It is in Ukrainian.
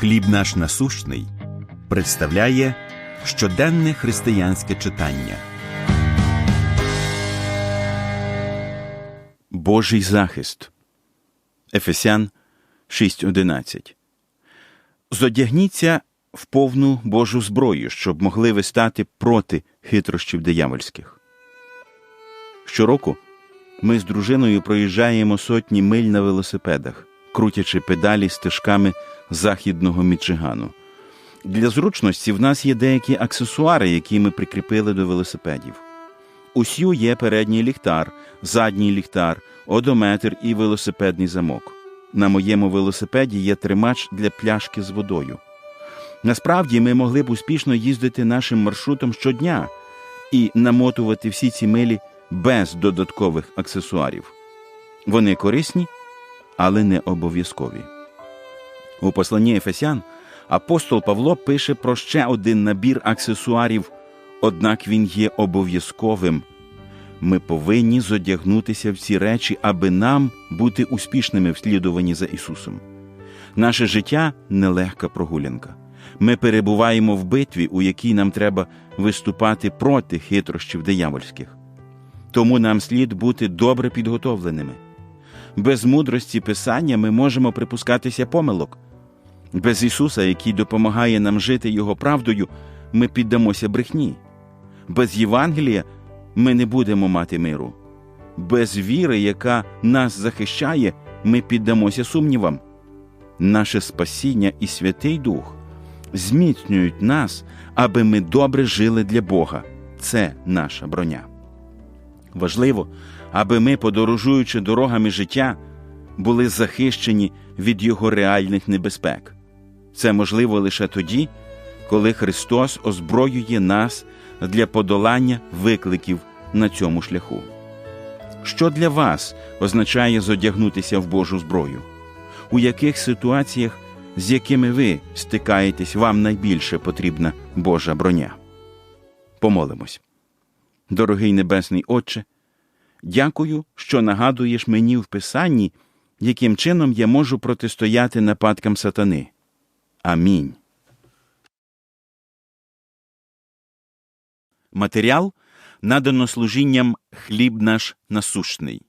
Хліб наш насущний представляє щоденне християнське читання. Божий захист. Ефесян 6.11 Зодягніться в повну Божу зброю, щоб могли ви стати проти хитрощів диявольських. Щороку ми з дружиною проїжджаємо сотні миль на велосипедах, крутячи педалі стежками західного Мічигану. Для зручності в нас є деякі аксесуари, які ми прикріпили до велосипедів. Усю є передній ліхтар, задній ліхтар, одометр і велосипедний замок. На моєму велосипеді є тримач для пляшки з водою. Насправді ми могли б успішно їздити нашим маршрутом щодня і намотувати всі ці милі без додаткових аксесуарів. Вони корисні, але не обов'язкові. У посланні Ефесян апостол Павло пише про ще один набір аксесуарів, однак він є обов'язковим. Ми повинні зодягнутися в ці речі, аби нам бути успішними в слідуванні за Ісусом. Наше життя нелегка прогулянка. Ми перебуваємо в битві, у якій нам треба виступати проти хитрощів диявольських. Тому нам слід бути добре підготовленими. Без мудрості Писання ми можемо припускатися помилок. Без Ісуса, який допомагає нам жити Його правдою, ми піддамося брехні. Без Євангелія ми не будемо мати миру. Без віри, яка нас захищає, ми піддамося сумнівам. Наше спасіння і Святий Дух зміцнюють нас, аби ми добре жили для Бога. Це наша броня. Важливо, аби ми, подорожуючи дорогами життя, були захищені від Його реальних небезпек. Це можливо лише тоді, коли Христос озброює нас для подолання викликів на цьому шляху. Що для вас означає зодягнутися в Божу зброю? У яких ситуаціях, з якими ви стикаєтесь, вам найбільше потрібна Божа броня? Помолимось. Дорогий Небесний Отче, дякую, що нагадуєш мені в Писанні, яким чином я можу протистояти нападкам сатани. Амінь. Матеріал надано служінням хліб наш насущний.